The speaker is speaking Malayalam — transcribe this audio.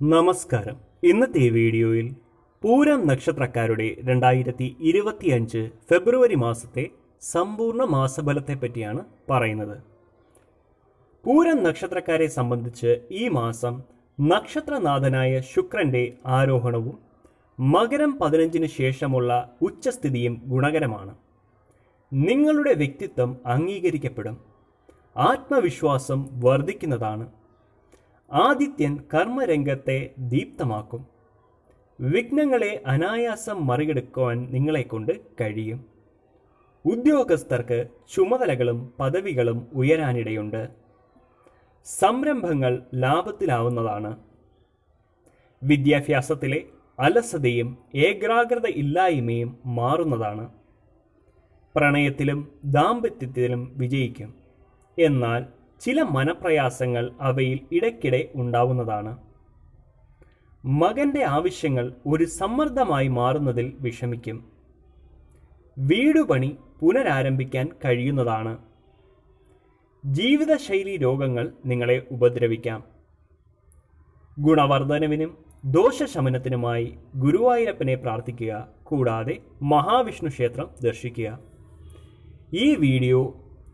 നമസ്കാരം. ഇന്നത്തെ വീഡിയോയിൽ പൂരം നക്ഷത്രക്കാരുടെ രണ്ടായിരത്തി ഇരുപത്തിയഞ്ച് ഫെബ്രുവരി മാസത്തെ സമ്പൂർണ മാസബലത്തെ പറ്റിയാണ് പറയുന്നത്. പൂരം നക്ഷത്രക്കാരെ സംബന്ധിച്ച് ഈ മാസം നക്ഷത്രനാഥനായ ശുക്രന്റെ ആരോഹണവും മകരം പതിനഞ്ചിന് ശേഷമുള്ള ഉച്ചസ്ഥിതിയും ഗുണകരമാണ്. നിങ്ങളുടെ വ്യക്തിത്വം അംഗീകരിക്കപ്പെടും. ആത്മവിശ്വാസം വർദ്ധിക്കുന്നതാണ്. ആദിത്യൻ കർമ്മരംഗത്തെ ദീപ്തമാക്കും. വിഘ്നങ്ങളെ അനായാസം മറികടക്കുവാൻ നിങ്ങളെക്കൊണ്ട് കഴിയും. ഉദ്യോഗസ്ഥർക്ക് ചുമതലകളും പദവികളും ഉയരാനിടയുണ്ട്. സംരംഭങ്ങൾ ലാഭത്തിലാവുന്നതാണ്. വിദ്യാഭ്യാസത്തിലെ അലസതയും ഏകാഗ്രത ഇല്ലായ്മയും മാറുന്നതാണ്. പ്രണയത്തിലും ദാമ്പത്യത്തിലും വിജയിക്കും. എന്നാൽ ചില മനപ്രയാസങ്ങൾ അവയിൽ ഇടയ്ക്കിടെ ഉണ്ടാവുന്നതാണ്. മകന്റെ ആവശ്യങ്ങൾ ഒരു സമ്മർദ്ദമായി മാറുന്നതിൽ വിഷമിക്കും. വീടുപണി പുനരാരംഭിക്കാൻ കഴിയുന്നതാണ്. ജീവിതശൈലി രോഗങ്ങൾ നിങ്ങളെ ഉപദ്രവിക്കാം. ഗുണവർദ്ധനവിനും ദോഷശമനത്തിനുമായി ഗുരുവായൂരപ്പനെ പ്രാർത്ഥിക്കുക. കൂടാതെ മഹാവിഷ്ണു ക്ഷേത്രം ദർശിക്കുക. ഈ വീഡിയോ